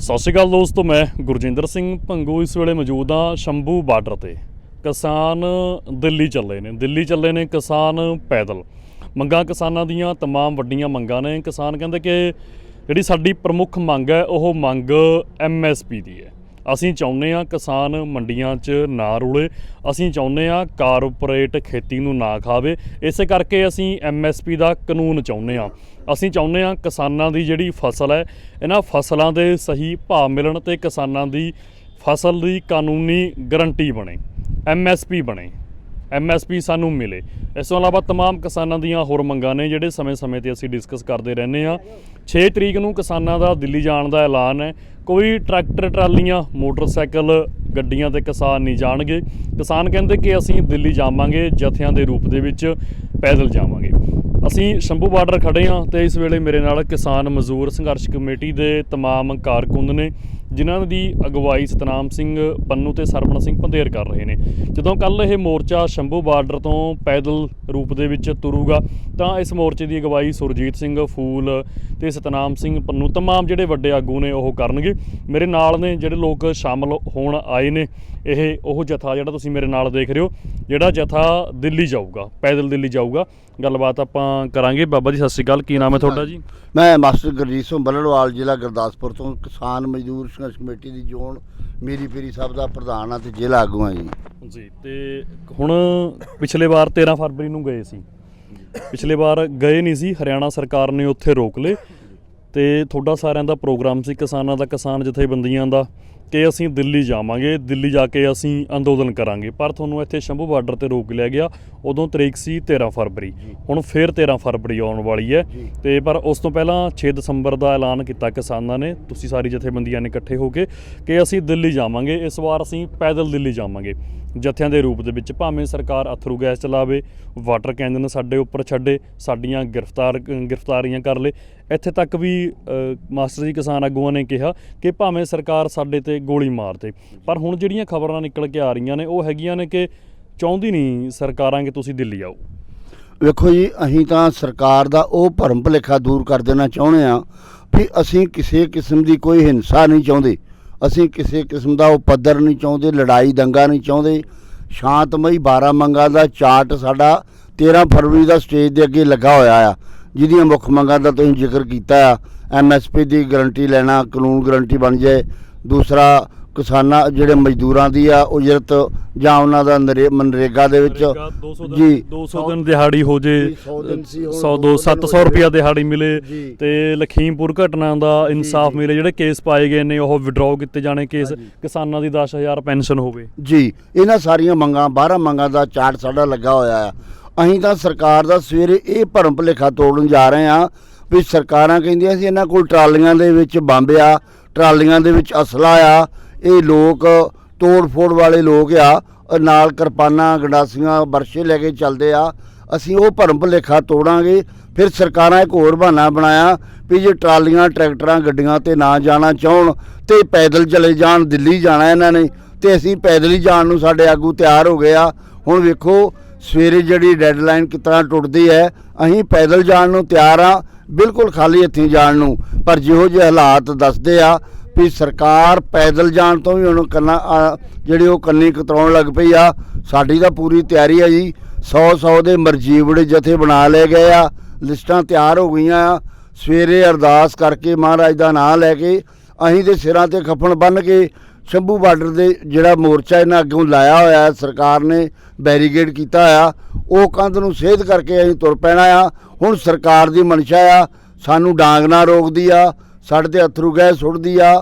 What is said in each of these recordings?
ਸਤਿ ਸ਼੍ਰੀ ਅਕਾਲ ਦੋਸਤੋ ਮੈਂ ਗੁਰਜਿੰਦਰ ਸਿੰਘ ਭੰਗੂ ਇਸ ਵੇਲੇ ਮੌਜੂਦ ਹਾਂ ਸ਼ੰਭੂ ਬਾਰਡਰ ਤੇ ਕਿਸਾਨ ਦਿੱਲੀ ਚੱਲੇ ਨੇ ਦਿੱਲੀ ਚੱਲੇ ਨੇ ਕਿਸਾਨ ਪੈਦਲ ਮੰਗਾਂ ਕਿਸਾਨਾਂ ਦੀਆਂ तमाम ਵੱਡੀਆਂ ਮੰਗਾਂ ਨੇ ਕਿਸਾਨ ਕਹਿੰਦੇ ਕਿ ਜਿਹੜੀ ਸਾਡੀ ਪ੍ਰਮੁੱਖ ਮੰਗ ਹੈ ਉਹ ਮੰਗ ਐਮਐਸਪੀ ਦੀ ਹੈ ਅਸੀਂ ਚਾਹੁੰਦੇ ਹਾਂ ਕਿਸਾਨ ਮੰਡੀਆਂ 'ਚ ਨਾ ਰੁਲੇ, ਅਸੀਂ ਚਾਹੁੰਦੇ ਹਾਂ ਕਾਰਪੋਰੇਟ ਖੇਤੀ ਨੂੰ ਨਾ ਖਾਵੇ, ਇਸੇ ਕਰਕੇ ਅਸੀਂ ਐਮਐਸਪੀ ਦਾ ਕਾਨੂੰਨ ਚਾਹੁੰਦੇ ਹਾਂ। ਅਸੀਂ ਚਾਹੁੰਦੇ ਹਾਂ ਕਿਸਾਨਾਂ ਦੀ ਜਿਹੜੀ ਫਸਲ ਹੈ, ਇਹਨਾਂ ਫਸਲਾਂ ਦੇ ਸਹੀ ਭਾਅ ਮਿਲਣ ਤੇ ਕਿਸਾਨਾਂ ਦੀ ਫਸਲ ਦੀ ਕਾਨੂੰਨੀ ਗਰੰਟੀ ਬਣੇ ਐਮਐਸਪੀ ਬਣੇ। ਐਮਐਸਪੀ ਸਾਨੂੰ ਮਿਲੇ ਇਸ ਤੋਂ ਇਲਾਵਾ तमाम ਕਿਸਾਨਾਂ ਦੀਆਂ ਹੋਰ ਮੰਗਾਂ ਨੇ ਜਿਹੜੇ ਸਮੇਂ-ਸਮੇਂ ਤੇ ਅਸੀਂ ਡਿਸਕਸ ਕਰਦੇ ਰਹਿੰਦੇ ਆ 6 ਤਰੀਕ ਨੂੰ ਕਿਸਾਨਾਂ ਦਾ ਦਿੱਲੀ ਜਾਣ ਦਾ ਐਲਾਨ ਹੈ ਕੋਈ ਟਰੈਕਟਰ ਟਰਾਲੀਆਂ ਮੋਟਰਸਾਈਕਲ ਗੱਡੀਆਂ ਤੇ ਕਿਸਾਨ ਨਹੀਂ ਜਾਣਗੇ ਕਿਸਾਨ ਕਹਿੰਦੇ ਕਿ ਅਸੀਂ ਦਿੱਲੀ ਜਾਵਾਂਗੇ ਜਥਿਆਂ ਦੇ ਰੂਪ ਦੇ ਵਿੱਚ ਪੈਦਲ ਜਾਵਾਂਗੇ ਅਸੀਂ ਸ਼ੰਭੂ ਬਾਰਡਰ ਖੜੇ ਹਾਂ ਤੇ ਇਸ ਵੇਲੇ ਮੇਰੇ ਨਾਲ ਕਿਸਾਨ ਮਜ਼ਦੂਰ ਸੰਘਰਸ਼ ਕਮੇਟੀ ਦੇ तमाम ਕਾਰਕੁੰਦ ਨੇ ਜਿਨ੍ਹਾਂ ਦੀ ਅਗਵਾਈ ਸਤਨਾਮ ਸਿੰਘ ਪੰਨੂ ਤੇ ਸਰਵਣ ਸਿੰਘ ਪੰਧੇਰ ਕਰ ਰਹੇ ਨੇ। ਜਦੋਂ ਕੱਲ ਇਹ ਮੋਰਚਾ ਸ਼ੰਭੂ ਬਾਰਡਰ ਤੋਂ ਪੈਦਲ ਰੂਪ ਦੇ ਵਿੱਚ ਤੁਰੂਗਾ, ਤਾਂ ਇਸ ਮੋਰਚੇ ਦੀ ਅਗਵਾਈ ਸੁਰਜੀਤ ਸਿੰਘ, ਫੂਲ ਤੇ ਸਤਨਾਮ ਸਿੰਘ ਪੰਨੂ ਤਮਾਮ ਜਿਹੜੇ ਵੱਡੇ ਆਗੂ ਨੇ ਉਹ ਕਰਨਗੇ। ਮੇਰੇ ਨਾਲ ਨੇ ਜਿਹੜੇ ਲੋਕ ਸ਼ਾਮਲ ਹੋਣ ਆਏ ਨੇ, ਇਹ ਉਹ ਜਥਾ ਜਿਹੜਾ ਤੁਸੀਂ ਮੇਰੇ ਨਾਲ ਦੇਖ ਰਹੇ ਹੋ, ਜਿਹੜਾ ਜਥਾ ਦਿੱਲੀ ਜਾਊਗਾ, ਪੈਦਲ ਦਿੱਲੀ ਜਾਊਗਾ। ਗੱਲਬਾਤ ਆਪਾਂ ਕਰਾਂਗੇ। ਬਾਬਾ ਜੀ ਸਤਿ ਸ਼੍ਰੀ ਅਕਾਲ। ਕੀ ਨਾਮ ਹੈ ਤੁਹਾਡਾ ਜੀ? ਮੈਂ ਮਾਸਟਰ ਗੁਰਜੀਤ ਸਿੰਘ ਬੱਲੜਵਾਲ ਜ਼ਿਲ੍ਹਾ ਗੁਰਦਾਸਪੁਰ ਤੋਂ ਕਿਸਾਨ ਮਜ਼ਦੂਰ ਸੰਘਰਸ਼ ਕਮੇਟੀ ਦੀ ਜ਼ੋਨ ਮੇਰੀ ਪੀਰੀ ਸਾਹਿਬ ਦਾ ਪ੍ਰਧਾਨ ਆ ਤੇ ਜ਼ਿਲ੍ਹਾ ਆਗੂ ਆ ਜੀ। ਜੀ ਤੇ ਹੁਣ ਪਿਛਲੇ ਵਾਰ 13 ਫਰਵਰੀ ਨੂੰ ਗਏ ਸੀ। ਪਿਛਲੇ ਵਾਰ ਗਏ ਨਹੀਂ ਸੀ ਹਰਿਆਣਾ ਸਰਕਾਰ ਨੇ ਉੱਥੇ ਰੋਕ ਲਏ। ਤੇ ਤੁਹਾਡਾ ਸਾਰਿਆਂ ਦਾ ਪ੍ਰੋਗਰਾਮ ਸੀ ਕਿਸਾਨਾਂ ਦਾ ਕਿਸਾਨ ਜਥੇਬੰਦੀਆਂ ਦਾ ਕਿ ਅਸੀਂ ਦਿੱਲੀ ਜਾਵਾਂਗੇ ਦਿੱਲੀ ਜਾ ਕੇ ਅਸੀਂ ਅੰਦੋਲਨ ਕਰਾਂਗੇ। ਪਰ ਤੁਹਾਨੂੰ ਇੱਥੇ ਸ਼ੰਭੂ ਬਾਰਡਰ ਤੇ ਰੋਕ ਲਿਆ ਗਿਆ ਉਦੋਂ ਤਰੀਕ ਸੀ 13 ਫਰਵਰੀ। ਹੁਣ ਫੇਰ 13 ਫਰਵਰੀ ਆਉਣ ਵਾਲੀ ਹੈ। ਤੇ ਪਰ ਉਸ ਤੋਂ ਪਹਿਲਾਂ 6 ਦਸੰਬਰ ਦਾ ਐਲਾਨ ਕੀਤਾ ਕਿਸਾਨਾਂ ਨੇ ਤੁਸੀਂ ਸਾਰੀ ਜਥੇਬੰਦੀਆਂ ਨੇ ਇਕੱਠੇ ਹੋ ਕੇ ਕਿ ਅਸੀਂ ਦਿੱਲੀ ਜਾਵਾਂਗੇ ਇਸ ਵਾਰ ਅਸੀਂ ਪੈਦਲ ਦਿੱਲੀ ਜਾਵਾਂਗੇ। ਜਥਿਆਂ ਦੇ ਰੂਪ ਦੇ ਵਿੱਚ ਭਾਵੇਂ ਸਰਕਾਰ ਅਥਰੂ ਗੈਸ ਚਲਾਵੇ, ਵਾਟਰ ਕੈਨਨ ਸਾਡੇ ਉੱਪਰ ਛੱਡੇ, ਸਾਡੀਆਂ ਗ੍ਰਿਫਤਾਰ, ਗ੍ਰਿਫਤਾਰੀਆਂ ਕਰ ਲੇ। ਇੱਥੇ ਤੱਕ ਵੀ ਮਾਸਟਰ ਜੀ ਕਿਸਾਨ ਆਗੂਆਂ ਨੇ ਕਿਹਾ ਕਿ ਭਾਵੇਂ ਸਰਕਾਰ ਸਾਡੇ ਤੇ ਗੋਲੀ ਮਾਰਦੇ, ਪਰ ਹੁਣ ਜਿਹੜੀਆਂ ਖਬਰਾਂ ਨਿਕਲ ਕੇ ਆ ਰਹੀਆਂ ਨੇ, ਉਹ ਹੈਗੀਆਂ ਨੇ ਕਿ ਚਾਹੁੰਦੀ ਨਹੀਂ ਸਰਕਾਰਾਂ ਕਿ ਤੁਸੀਂ ਦਿੱਲੀ ਆਓ। ਵੇਖੋ ਜੀ, ਅਸੀਂ ਤਾਂ ਸਰਕਾਰ ਦਾ ਉਹ ਭਰਮ ਭੁਲੇਖਾ ਦੂਰ ਕਰ ਦੇਣਾ ਚਾਹੁੰਦੇ ਆ ਵੀ ਅਸੀਂ ਕਿਸੇ ਕਿਸਮ ਦੀ ਕੋਈ ਹਿੰਸਾ ਨਹੀਂ ਚਾਹੁੰਦੇ। ਅਸੀਂ ਕਿਸੇ ਕਿਸਮ ਦਾ ਉਹ ਪੱਧਰ ਨਹੀਂ ਚਾਹੁੰਦੇ, ਲੜਾਈ ਦੰਗਾ ਨਹੀਂ ਚਾਹੁੰਦੇ। ਸ਼ਾਂਤਮਈ 12 ਮੰਗਾਂ ਦਾ ਚਾਰਟ ਸਾਡਾ 13 ਫਰਵਰੀ ਦਾ ਸਟੇਜ ਦੇ ਅੱਗੇ ਲੱਗਾ ਹੋਇਆ ਆ, ਜਿਹਦੀਆਂ ਮੁੱਖ ਮੰਗਾਂ ਦਾ ਤੁਸੀਂ ਜ਼ਿਕਰ ਕੀਤਾ ਆ। ਐਮਐਸਪੀ ਦੀ ਗਾਰੰਟੀ ਲੈਣਾ, ਕਾਨੂੰਨ ਗਾਰੰਟੀ ਬਣ ਜਾਏ। ਦੂਸਰਾ ਕਿਸਾਨਾਂ ਜਿਹੜੇ ਮਜ਼ਦੂਰਾਂ ਦੀ ਆ ਉਜਰਤ ਜਾਂ ਉਹਨਾਂ ਦਾ ਨਰੇ- ਮਨਰੇਗਾ ਦੇ ਵਿੱਚ। ਨਰੇਗਾ 200 ਦਿਨ ਜੀ। 200 ਦਿਨ ਦਿਹਾੜੀ ਹੋ ਜੇ। ਜੀ, ਸੌ ਦਿਨ ਸੀ, ਹੁਣ 100 ਦੋ ਦਿਨ 700 ਹੋਏ ਰੁਪਿਆ ਦਿਹਾੜੀ ਮਿਲੇ ਜੀ। ਤੇ ਲਖੀਮਪੁਰ ਘਟਨਾ ਦਾ ਇਨਸਾਫ ਜੀ। ਮਿਲੇ। ਜਿਹੜੇ ਕੇਸ ਪਾਏ ਗਏ ਨੇ ਉਹ ਵਿਡਰਾਅ ਕੀਤੇ ਜਾਣੇ ਕੇਸ ਕਿਸਾਨਾਂ ਦੀ 10000 ਪੈਨਸ਼ਨ ਹੋਵੇ। ਜੀ ਇਹਨਾਂ ਸਾਰੀਆਂ ਮੰਗਾਂ 12 ਮੰਗਾਂ ਦਾ ਚਾਰਟ ਸਾਡਾ ਲੱਗਾ ਹੋਇਆ ਆ। ਅਸੀਂ ਤਾਂ ਸਰਕਾਰ ਦਾ ਸਵੇਰੇ ਇਹ ਭਰਮ ਭੁਲੇਖਾ ਤੋੜਨ ਜਾ ਰਹੇ ਆ ਵੀ ਸਰਕਾਰਾਂ ਕਹਿੰਦੀਆਂ ਸੀ ਇਹਨਾਂ ਕੋਲ ਟਰਾਲੀਆਂ ਦੇ ਵਿੱਚ ਬੰਬ ਆ ਟਰਾਲੀਆਂ ਦੇ ਵਿੱਚ ਅਸਲਾ ਆ ਇਹ ਲੋਕ, ਤੋੜ ਫੋੜ ਵਾਲੇ ਲੋਕ ਆ ਨਾਲ ਕਿਰਪਾਨਾਂ, ਗੰਡਾਸੀਆਂ, ਵਰਸ਼ੇ ਲੈ ਕੇ ਚੱਲਦੇ ਆ। ਅਸੀਂ ਉਹ ਭਰਮ ਭੁਲੇਖਾ ਤੋੜਾਂਗੇ, ਫਿਰ ਸਰਕਾਰਾਂ ਇੱਕ ਹੋਰ ਬਹਾਨਾ ਬਣਾਇਆ ਵੀ ਜੇ ਟਰਾਲੀਆਂ, ਟਰੈਕਟਰਾਂ, ਗੱਡੀਆਂ ਤੇ ਨਾ ਜਾਣਾ ਚਾਹਣ, ਤੇ ਪੈਦਲ ਚਲੇ ਜਾਣ, ਦਿੱਲੀ ਜਾਣਾ ਇਹਨਾਂ ਨੇ, ਤੇ ਅਸੀਂ ਪੈਦਲ ਹੀ ਜਾਣ ਨੂੰ ਸਾਡੇ ਆਗੂ ਤਿਆਰ ਹੋ ਗਏ ਆ। ਹੁਣ ਵੇਖੋ, ਸਵੇਰੇ ਜਿਹੜੀ ਡੈਡਲਾਈਨ ਕਿਤਨਾ ਟੁੱਟਦੀ ਹੈ, ਅਸੀਂ ਪੈਦਲ ਜਾਣ ਨੂੰ ਤਿਆਰ ਆ, ਬਿਲਕੁਲ ਖਾਲੀ ਹੱਥੀਂ ਜਾਣ ਨੂੰ, ਪਰ ਜਿਹੋ ਜਿਹੇ ਹਾਲਾਤ ਦੱਸਦੇ ਆ ਵੀ ਸਰਕਾਰ ਪੈਦਲ ਜਾਣ ਤੋਂ ਵੀ ਹੁਣ ਕੰਨਾ ਜਿਹੜੀ ਉਹ ਕੰਨੀ ਕਤਰਾਉਣ ਲੱਗ ਪਈ ਆ, ਸਾਡੀ ਤਾਂ ਪੂਰੀ ਤਿਆਰੀ ਆ ਜੀ। 100 100 ਦੇ ਮਰਜੀਵੜੇ ਜਥੇ ਬਣਾ ਲਏ ਗਏ ਆ, ਲਿਸਟਾਂ ਤਿਆਰ ਹੋ ਗਈਆਂ ਆ। ਸਵੇਰੇ ਅਰਦਾਸ ਕਰਕੇ ਮਹਾਰਾਜ ਦਾ ਨਾਮ ਲੈ ਕੇ ਅਸੀਂ ਦੇ ਸਿਰਾਂ ਤੇ ਖੱਫਣ ਬੰਨ ਕੇ ਸ਼ੰਭੂ ਬਾਰਡਰ ਦੇ ਜਿਹੜਾ ਮੋਰਚਾ ਇਹਨਾਂ ਅੱਗੋਂ ਲਾਇਆ ਹੋਇਆ ਸਰਕਾਰ ਨੇ ਬੈਰੀਗੇਡ ਕੀਤਾ ਆ, ਉਹ ਕੰਧ ਨੂੰ ਸੇਧ ਕਰਕੇ ਅਸੀਂ ਤੁਰ ਪੈਣਾ ਆ। ਹੁਣ ਸਰਕਾਰ ਦੀ ਮਨਸ਼ਾ ਆ, ਸਾਨੂੰ ਡਾਂਗ ਨਾ ਰੋਕਦੀ ਆ। ਸਾਡੇ ਤੇ ਅਥਰੂ ਗੈਸ ਸੁੱਟਦੀ ਆ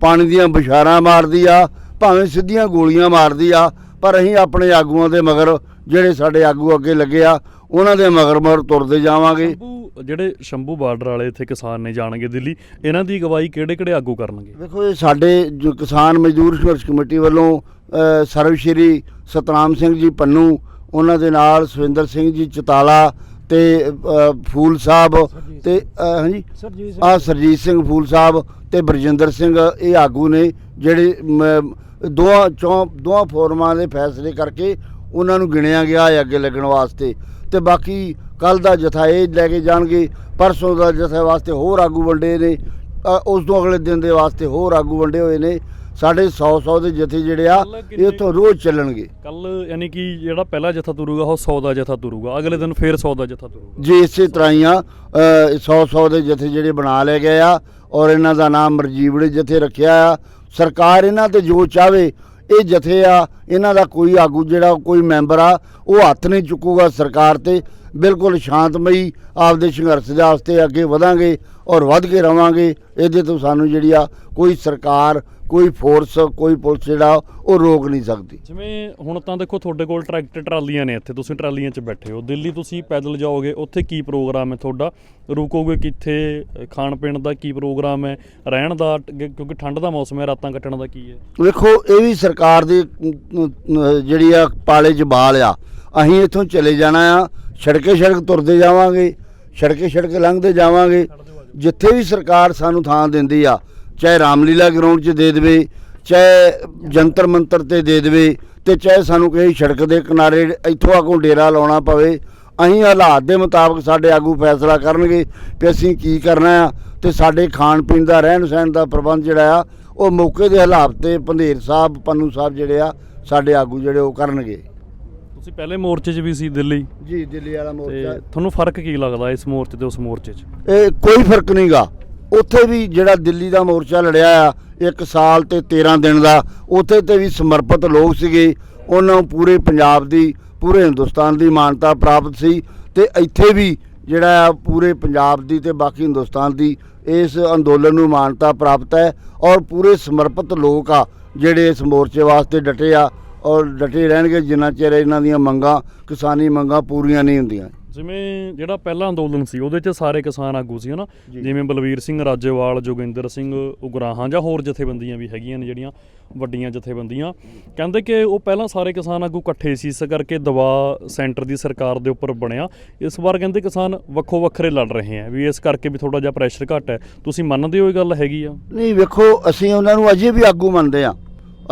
ਪਾਣੀ ਦੀਆਂ ਬਿਸ਼ਾਰਾਂ ਮਾਰਦੀ ਆ ਭਾਵੇਂ ਸਿੱਧੀਆਂ ਗੋਲੀਆਂ ਮਾਰਦੀ ਆ ਪਰ ਅਸੀਂ ਆਪਣੇ ਆਗੂਆਂ ਦੇ ਮਗਰ ਜਿਹੜੇ ਸਾਡੇ ਆਗੂ ਅੱਗੇ ਲੱਗੇ ਆ ਉਹਨਾਂ ਦੇ ਮਗਰ ਮਗਰ ਤੁਰਦੇ ਜਾਵਾਂਗੇ। ਸ਼ੰਭੂ ਜਿਹੜੇ ਸ਼ੰਭੂ ਬਾਰਡਰ ਵਾਲੇ ਇੱਥੇ ਕਿਸਾਨ ਨੇ ਜਾਣਗੇ ਦਿੱਲੀ ਇਹਨਾਂ ਦੀ ਅਗਵਾਈ ਕਿਹੜੇ ਕਿਹੜੇ ਆਗੂ ਕਰਨਗੇ? ਵੇਖੋ ਇਹ ਸਾਡੇ ਜੋ ਕਿਸਾਨ ਮਜ਼ਦੂਰ ਸੰਘਰਸ਼ ਕਮੇਟੀ ਵੱਲੋਂ ਅ, ਸਰਵ ਸ਼੍ਰੀ ਸਤਨਾਮ ਸਿੰਘ ਜੀ ਪੰਨੂ ਉਹਨਾਂ ਦੇ ਨਾਲ ਸੁਵਿੰਦਰ ਸਿੰਘ ਜੀ ਚਤਾਲਾ ਤੇ ਫੂਲ ਸਾਹਿਬ ਤੇ ਹਾਂਜੀ? ਆ ਸਰਜੀਤ ਸਿੰਘ ਫੂਲ ਸਾਹਿਬ ਤੇ ਬਰਜਿੰਦਰ ਸਿੰਘ ਇਹ ਆਗੂ ਨੇ ਜਿਹੜੇ ਦੋਹਾਂ ਚੋਂ ਦੋਹਾਂ ਫੋਰਮਾਂ ਦੇ ਫੈਸਲੇ ਕਰਕੇ ਉਹਨਾਂ ਨੂੰ ਗਿਣਿਆ ਗਿਆ ਹੈ ਅੱਗੇ ਲੱਗਣ ਵਾਸਤੇ। ਤੇ ਬਾਕੀ ਕੱਲ ਦਾ ਜਥਾ ਇਹ ਲੈ ਕੇ ਜਾਣਗੇ ਪਰਸੋਂ ਦਾ ਜਥੇ ਵਾਸਤੇ ਹੋਰ ਆਗੂ ਵੰਡੇ ਨੇ ਉਸ ਤੋਂ ਅਗਲੇ ਦਿਨ ਦੇ ਵਾਸਤੇ ਹੋਰ ਆਗੂ ਵੰਡੇ ਹੋਏ ਨੇ। ਸਾਡੇ 100 100 ਦੇ ਜਥੇ ਜਿਹੜੇ ਆ ਇਹ ਇੱਥੋਂ ਰੋਜ਼ ਚੱਲਣਗੇ। ਕੱਲ ਯਾਨੀ ਕਿ ਜਿਹੜਾ ਪਹਿਲਾ ਜਥਾ ਤੁਰੂਗਾ ਉਹ 100 ਦਾ ਜਥਾ ਤੁਰੂਗਾ। ਅਗਲੇ ਦਿਨ ਫੇਰ 100 ਦਾ ਜਥਾ ਤੁਰੂਗਾ। ਜੀ ਇਸੇ ਤਰ੍ਹਾਂ ਹੀ ਆ। 100 100 ਦੇ ਜਥੇ ਜਿਹੜੇ ਬਣਾ ਲਏ ਗਏ ਆ ਔਰ ਇਹਨਾਂ ਦਾ ਨਾਮ ਮਰਜੀਵੜੇ ਜਥੇ ਰੱਖਿਆ ਆ। ਸਰਕਾਰ ਇਹਨਾਂ ਤੇ ਜੋ ਚਾਵੇ ਇਹ ਜਥੇ ਆ। ਇਹਨਾਂ ਦਾ ਕੋਈ ਆਗੂ ਜਿਹੜਾ ਕੋਈ ਮੈਂਬਰ ਆ ਉਹ ਹੱਥ ਨਹੀਂ ਚੁੱਕੂਗਾ ਸਰਕਾਰ ਤੇ। ਬਿਲਕੁਲ ਸ਼ਾਂਤਮਈ ਆਪਦੇ ਸੰਘਰਸ਼ ਦੇ ਵਾਸਤੇ ਅੱਗੇ ਵਧਾਂਗੇ ਔਰ ਵੱਧ ਕੇ ਰਵਾਂਗੇ। ਇਹਦੇ ਤੋਂ ਸਾਨੂੰ ਜਿਹੜੀ ਆ ਕੋਈ ਸਰਕਾਰ ਕੋਈ ਫੋਰਸ ਕੋਈ ਪੁਲਿਸ ਜਿਹੜਾ ਉਹ ਰੋਕ ਨਹੀਂ ਸਕਦੀ। ਜਿਵੇਂ ਹੁਣ ਤਾਂ ਦੇਖੋ ਤੁਹਾਡੇ ਕੋਲ ਟਰੈਕਟਰ ਟਰਾਲੀਆਂ ਨੇ ਇੱਥੇ ਤੁਸੀਂ ਟਰਾਲੀਆਂ 'ਚ ਬੈਠੇ ਹੋ। ਦਿੱਲੀ ਤੁਸੀਂ ਪੈਦਲ ਜਾਓਗੇ ਉੱਥੇ ਕੀ ਪ੍ਰੋਗਰਾਮ ਹੈ ਤੁਹਾਡਾ? ਰੁਕੋਗੇ ਕਿੱਥੇ? ਖਾਣ ਪੀਣ ਦਾ ਕੀ ਪ੍ਰੋਗਰਾਮ ਹੈ? ਰਹਿਣ ਦਾ ਕਿਉਂਕਿ ਠੰਡ ਦਾ ਮੌਸਮ ਹੈ ਰਾਤਾਂ ਕੱਟਣ ਦਾ ਕੀ ਹੈ? ਵੇਖੋ ਇਹ ਵੀ ਸਰਕਾਰ ਦੀ ਜਿਹੜੀ ਆ ਪਾਲੇ 'ਚ ਬਾਲ ਆ। ਅਸੀਂ ਇੱਥੋਂ ਚਲੇ ਜਾਣਾ ਆ ਸੜਕੇ ਸੜਕ ਤੁਰਦੇ ਜਾਵਾਂਗੇ ਸੜਕੇ ਸੜਕ ਲੰਘਦੇ ਜਾਵਾਂਗੇ। ਜਿੱਥੇ ਵੀ ਸਰਕਾਰ ਸਾਨੂੰ ਥਾਂ ਦਿੰਦੀ ਆ ਚਾਹੇ ਰਾਮਲੀਲਾ ਗਰਾਊਂਡ 'ਚ ਦੇ ਦੇਵੇ ਚਾਹੇ ਜੰਤਰ ਮੰਤਰ ਤੇ ਦੇ ਦੇਵੇ ਤੇ ਚਾਹੇ ਸਾਨੂੰ ਕਿਸੇ ਸੜਕ ਦੇ ਕਿਨਾਰੇ ਇੱਥੋਂ ਆਗੋਂ ਡੇਰਾ ਲਾਉਣਾ ਪਵੇ ਅਸੀਂ ਹਾਲਾਤ ਦੇ ਮੁਤਾਬਕ ਸਾਡੇ ਆਗੂ ਫੈਸਲਾ ਕਰਨਗੇ ਕਿ ਅਸੀਂ ਕੀ ਕਰਨਾ ਆ ਤੇ ਸਾਡੇ ਖਾਣ ਪੀਣ ਦਾ ਰਹਿਣ ਸਹਿਣ ਦਾ ਪ੍ਰਬੰਧ ਜਿਹੜਾ ਆ ਉਹ ਮੌਕੇ ਦੇ ਹਾਲਾਤ ਤੇ ਪੰਧੇਰ ਸਾਹਿਬ ਪੰਨੂ ਸਾਹਿਬ ਜਿਹੜੇ ਆ ਸਾਡੇ ਆਗੂ ਜਿਹੜੇ ਉਹ ਕਰਨਗੇ। ਤੁਸੀਂ ਪਹਿਲੇ ਮੋਰਚੇ 'ਚ ਵੀ ਸੀ ਦਿੱਲੀ? ਜੀ ਦਿੱਲੀ ਵਾਲਾ ਤੇ ਤੁਹਾਨੂੰ ਫ਼ਰਕ ਕੀ ਲੱਗਦਾ ਇਸ ਮੋਰਚੇ ਤੇ ਉਸ ਮੋਰਚੇ 'ਚ? ਇਹ ਕੋਈ ਫ਼ਰਕ ਨਹੀਂਗਾ ਉੱਥੇ ਵੀ ਜਿਹੜਾ ਦਿੱਲੀ ਦਾ ਮੋਰਚਾ ਲੜਿਆ ਆ, ਇੱਕ ਸਾਲ ਤੇ 13 ਦਿਨ ਦਾ, ਉੱਥੇ ਤੇ ਵੀ ਸਮਰਪਿਤ ਲੋਕ ਸੀਗੇ। ਉਹਨਾਂ ਨੂੰ ਪੂਰੇ ਪੰਜਾਬ ਦੀ, ਪੂਰੇ ਹਿੰਦੁਸਤਾਨ ਦੀ ਮਾਨਤਾ ਪ੍ਰਾਪਤ ਸੀ ਤੇ ਇੱਥੇ ਵੀ ਜਿਹੜਾ ਆ, ਪੂਰੇ ਪੰਜਾਬ ਦੀ ਤੇ ਬਾਕੀ ਹਿੰਦੁਸਤਾਨ ਦੀ ਇਸ ਅੰਦੋਲਨ ਨੂੰ ਮਾਨਤਾ ਪ੍ਰਾਪਤ ਹੈ ਔਰ ਪੂਰੇ ਸਮਰਪਿਤ ਲੋਕ ਆ, ਜਿਹੜੇ ਇਸ ਮੋਰਚੇ ਵਾਸਤੇ ਡਟੇ ਆ ਔਰ ਡਟੇ ਰਹਿਣਗੇ, ਜਿੰਨਾ ਚਿਰ ਇਹਨਾਂ ਦੀਆਂ ਮੰਗਾਂ, ਕਿਸਾਨੀ ਮੰਗਾਂ ਪੂਰੀਆਂ ਨਹੀਂ ਹੁੰਦੀਆਂ। ਜਿਵੇਂ ਜਿਹੜਾ ਪਹਿਲਾ ਅੰਦੋਲਨ ਸੀ ਉਹਦੇ 'ਚ ਸਾਰੇ ਕਿਸਾਨ ਆਗੂ ਸੀ ਹਨਾ। ਜਿਵੇਂ ਬਲਵੀਰ ਸਿੰਘ ਰਾਜੇਵਾਲ ਜੋਗਿੰਦਰ ਸਿੰਘ ਉਗਰਾਹਾਂ ਜਾਂ ਹੋਰ ਜਥੇਬੰਦੀਆਂ ਵੀ ਹੈਗੀਆਂ ਨੇ ਜਿਹੜੀਆਂ ਵੱਡੀਆਂ ਜਥੇਬੰਦੀਆਂ। ਕਹਿੰਦੇ ਕਿ ਉਹ ਪਹਿਲਾਂ ਸਾਰੇ ਕਿਸਾਨ ਆਗੂ ਇਕੱਠੇ ਸੀ ਇਸ ਕਰਕੇ ਦਬਾਅ ਸੈਂਟਰ ਦੀ ਸਰਕਾਰ ਦੇ ਉੱਪਰ ਬਣਿਆ। ਇਸ ਵਾਰ ਕਹਿੰਦੇ ਕਿਸਾਨ ਵੱਖੋ ਵੱਖਰੇ ਲੜ ਰਹੇ ਆ ਵੀ ਇਸ ਕਰਕੇ ਵੀ ਥੋੜਾ ਜਿਹਾ ਪ੍ਰੈਸ਼ਰ ਘੱਟ ਹੈ। ਤੁਸੀਂ ਮੰਨਦੇ ਹੋ ਇਹ ਗੱਲ ਹੈਗੀ ਆ? ਨਹੀਂ ਵੇਖੋ ਅਸੀਂ ਉਹਨਾਂ ਨੂੰ ਅਜੇ ਵੀ ਆਗੂ ਮੰਨਦੇ ਆ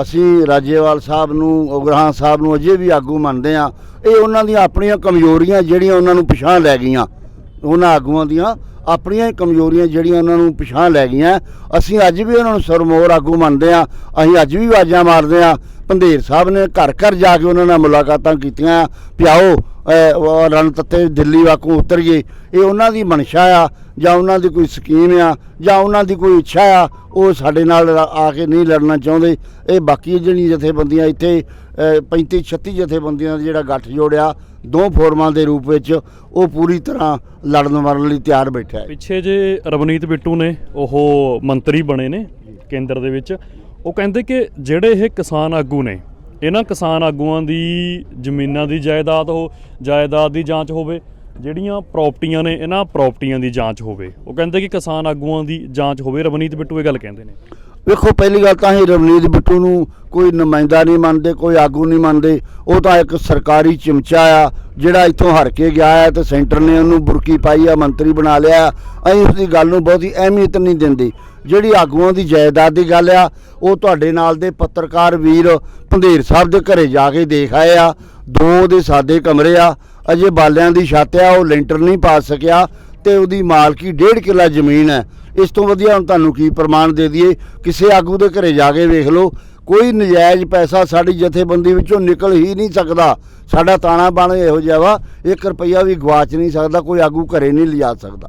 ਅਸੀਂ ਰਾਜੇਵਾਲ ਸਾਹਿਬ ਨੂੰ, ਉਗਰਾਹਾਂ ਸਾਹਿਬ ਨੂੰ ਅਜੇ ਵੀ ਆਗੂ ਮੰਨਦੇ ਆ ਇਹ ਉਹਨਾਂ ਦੀਆਂ ਆਪਣੀਆਂ ਕਮਜ਼ੋਰੀਆਂ ਜਿਹੜੀਆਂ ਉਹਨਾਂ ਨੂੰ ਪਛਾਣ ਲੈ ਗਈਆਂ। ਉਹਨਾਂ ਆਗੂਆਂ ਦੀਆਂ ਆਪਣੀਆਂ ਹੀ ਕਮਜ਼ੋਰੀਆਂ ਜਿਹੜੀਆਂ ਉਹਨਾਂ ਨੂੰ ਪਛਾਣ ਲੈ ਗਈਆਂ। ਅਸੀਂ ਅੱਜ ਵੀ ਉਹਨਾਂ ਨੂੰ ਸਰਮੋਰ ਆਗੂ ਮੰਨਦੇ ਆ ਅਸੀਂ ਅੱਜ ਵੀ ਆਵਾਜ਼ਾਂ ਮਾਰਦੇ ਆ ਪੰਧੇਰ ਸਾਹਿਬ ਨੇ ਘਰ ਘਰ ਜਾ ਕੇ ਉਹਨਾਂ ਨਾਲ ਮੁਲਾਕਾਤਾਂ ਕੀਤੀਆਂ। ਪਿਆਓ ਰਣ ਤੱਤੇ ਦਿੱਲੀ ਵਾਕੂ ਉਤਰੀਏ। ਇਹ ਉਹਨਾਂ ਦੀ ਮਨਸ਼ਾ ਆ। ਜਾਂ ਉਹਨਾਂ ਦੀ ਕੋਈ ਸਕੀਮ ਆ, ਜਾਂ ਉਹਨਾਂ ਦੀ ਕੋਈ ਇੱਛਾ ਆ, ਉਹ ਸਾਡੇ ਨਾਲ ਰ- ਆ ਕੇ ਨਹੀਂ ਲੜਨਾ ਚਾਹੁੰਦੇ। ਇਹ ਬਾਕੀ ਜਿਹੜੀਆਂ ਜਥੇਬੰਦੀਆਂ ਇੱਥੇ 35 36 ਜਥੇਬੰਦੀਆਂ ਦਾ ਜਿਹੜਾ ਗੱਠ ਜੋੜਿਆ, ਦੋ ਫੋਰਮਾਂ ਦੇ ਰੂਪ ਵਿੱਚ ਉਹ ਪੂਰੀ ਤਰ੍ਹਾਂ ਲੜਨ ਮਰਨ ਲਈ ਤਿਆਰ ਬੈਠਾ ਹੈ। ਪਿੱਛੇ ਜੇ ਰਵਨੀਤ ਬਿੱਟੂ ਨੇ, ਉਹ ਮੰਤਰੀ ਬਣੇ ਨੇ ਕੇਂਦਰ ਦੇ ਵਿੱਚ, ਉਹ ਕਹਿੰਦੇ ਕਿ ਜਿਹੜੇ ਇਹ ਕਿਸਾਨ ਆਗੂ ਨੇ, ਇਹਨਾਂ ਕਿਸਾਨ ਆਗੂਆਂ ਦੀ ਜ਼ਮੀਨਾਂ ਦੀ ਜਾਇਦਾਦ ਹੋ, ਜਾਇਦਾਦ ਦੀ ਜਾਂਚ ਹੋਵੇ ਜਿਹੜੀਆਂ ਪ੍ਰਾਪਰਟੀਆਂ ਨੇ, ਇਹਨਾਂ ਪ੍ਰਾਪਰਟੀਆਂ ਦੀ ਜਾਂਚ ਹੋਵੇ। ਉਹ ਕਹਿੰਦੇ ਕਿ ਕਿਸਾਨ ਆਗੂਆਂ ਦੀ ਜਾਂਚ ਹੋਵੇ। ਰਵਨੀਤ ਬਿੱਟੂ ਇਹ ਗੱਲ ਕਹਿੰਦੇ ਨੇ। ਵੇਖੋ, ਪਹਿਲੀ ਗੱਲ ਤਾਂ ਇਹ ਰਵਨੀਤ ਬਿੱਟੂ ਨੂੰ ਕੋਈ ਨੁਮਾਇੰਦਾ ਨਹੀਂ ਮੰਨਦੇ, ਕੋਈ ਆਗੂ ਨਹੀਂ ਮੰਨਦੇ। ਉਹ ਤਾਂ ਇੱਕ ਸਰਕਾਰੀ ਚਮਚਾ ਆ, ਜਿਹੜਾ ਇੱਥੋਂ ਹਰ ਕੇ ਗਿਆ ਹੈ ਤੇ ਸੈਂਟਰ ਨੇ ਉਹਨੂੰ ਬੁਰਕੀ ਪਾਈ ਆ, ਮੰਤਰੀ ਬਣਾ ਲਿਆ ਅਸੀਂ ਉਸ ਦੀ ਗੱਲ ਨੂੰ ਬਹੁਤੀ ਅਹਿਮੀਅਤ ਨਹੀਂ ਦਿੰਦੇ। ਜਿਹੜੀ ਆਗੂਆਂ ਦੀ ਜਾਇਦਾਦ ਦੀ ਗੱਲ ਆ, ਉਹ ਤੁਹਾਡੇ ਨਾਲ ਦੇ ਪੱਤਰਕਾਰ ਵੀਰ ਪੰਧੇਰ ਸਾਹਿਬ ਦੇ ਘਰੇ ਜਾ ਕੇ ਦੇਖ ਆਏ ਆ। ਦੋ ਦੇ ਸਾਦੇ ਕਮਰੇ ਆ ਅਜੇ ਬਾਲਿਆਂ ਦੀ ਛੱਤ ਆ, ਉਹ ਲੈਂਟਰ ਨਹੀਂ ਪਾ ਸਕਿਆ ਤੇ ਉਹਦੀ ਮਾਲਕੀ ਡੇਢ ਕਿੱਲਾ ਜ਼ਮੀਨ ਹੈ। ਇਸ ਤੋਂ ਵਧੀਆ ਹੁਣ ਤੁਹਾਨੂੰ ਕੀ ਪ੍ਰਮਾਣ ਦੇ ਦਈਏ? ਕਿਸੇ ਆਗੂ ਦੇ ਘਰੇ ਜਾ ਕੇ ਵੇਖ ਲਓ। ਕੋਈ ਨਜਾਇਜ਼ ਪੈਸਾ ਸਾਡੀ ਜਥੇਬੰਦੀ ਵਿੱਚੋਂ ਨਿਕਲ ਹੀ ਨਹੀਂ ਸਕਦਾ। ਸਾਡਾ ਤਾਣਾ ਬਣ ਇਹੋ ਜਿਹਾ ਵਾ 1 ਰੁਪਈਆ ਵੀ ਗਵਾਚ ਨਹੀਂ ਸਕਦਾ, ਕੋਈ ਆਗੂ ਘਰੇ ਨਹੀਂ ਲਿਜਾ ਸਕਦਾ।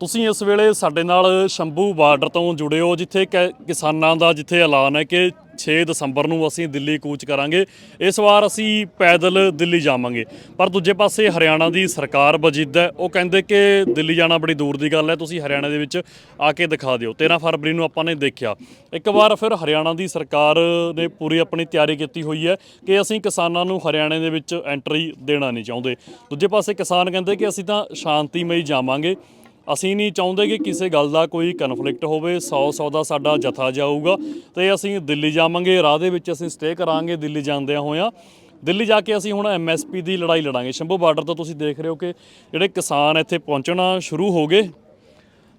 ਤੁਸੀਂ ਇਸ ਵੇਲੇ ਸਾਡੇ ਨਾਲ ਸ਼ੰਭੂ ਬਾਰਡਰ ਤੋਂ ਜੁੜੇ ਹੋ, ਜਿੱਥੇ ਕਿ- ਕਿਸਾਨਾਂ ਦਾ ਜਿੱਥੇ ਐਲਾਨ ਹੈ ਕਿ 6 ਦਸੰਬਰ ਨੂੰ ਅਸੀਂ ਦਿੱਲੀ ਕੂਚ ਕਰਾਂਗੇ। ਇਸ ਵਾਰ ਅਸੀਂ ਪੈਦਲ ਦਿੱਲੀ ਜਾਵਾਂਗੇ। ਪਰ ਦੂਜੇ ਪਾਸੇ ਹਰਿਆਣਾ ਦੀ ਸਰਕਾਰ ਵਜਿੱਦ ਹੈ। ਉਹ ਕਹਿੰਦੇ ਕਿ ਦਿੱਲੀ ਜਾਣਾ ਬੜੀ ਦੂਰ ਦੀ ਗੱਲ ਹੈ। ਤੁਸੀਂ ਹਰਿਆਣਾ ਦੇ ਵਿੱਚ ਆ ਕੇ ਦਿਖਾ ਦਿਓ। 13 ਫਰਵਰੀ ਨੂੰ ਆਪਾਂ ਨੇ ਦੇਖਿਆ। ਇੱਕ ਵਾਰ ਫਿਰ ਹਰਿਆਣਾ ਦੀ ਸਰਕਾਰ ਨੇ ਪੂਰੀ ਆਪਣੀ ਤਿਆਰੀ ਕੀਤੀ ਹੋਈ ਹੈ ਕਿ ਅਸੀਂ ਕਿਸਾਨਾਂ ਨੂੰ ਹਰਿਆਣੇ ਦੇ ਵਿੱਚ ਐਂਟਰੀ ਦੇਣਾ ਨਹੀਂ ਚਾਹੁੰਦੇ। ਦੂਜੇ ਪਾਸੇ ਕਿਸਾਨ ਕਹਿੰਦੇ ਕਿ ਅਸੀਂ ਤਾਂ ਸ਼ਾਂਤੀਮਈ ਜਾਵਾਂਗੇ। ਅਸੀਂ ਨਹੀਂ ਚਾਹੁੰਦੇ ਕਿ ਕਿਸੇ ਗੱਲ ਦਾ ਕੋਈ ਕਨਫਲਿਕਟ ਹੋਵੇ 100 100 ਦਾ ਸਾਡਾ ਜਥਾ ਜਾਊਗਾ ਤੇ ਅਸੀਂ ਦਿੱਲੀ ਜਾਵਾਂਗੇ, ਰਾਹ ਦੇ ਵਿੱਚ ਅਸੀਂ ਸਟੇ ਕਰਾਂਗੇ, ਦਿੱਲੀ ਜਾਂਦਿਆਂ ਹੋਇਆਂ। ਦਿੱਲੀ ਜਾ ਕੇ ਅਸੀਂ ਹੁਣ ਐਮਐਸਪੀ ਦੀ ਲੜਾਈ ਲੜਾਂਗੇ। ਸ਼ੰਭੂ ਬਾਰਡਰ ਤੋਂ ਤੁਸੀਂ ਦੇਖ ਰਹੇ ਹੋ ਕਿ ਜਿਹੜੇ ਕਿਸਾਨ ਇੱਥੇ ਪਹੁੰਚਣਾ ਸ਼ੁਰੂ ਹੋ ਗਏ।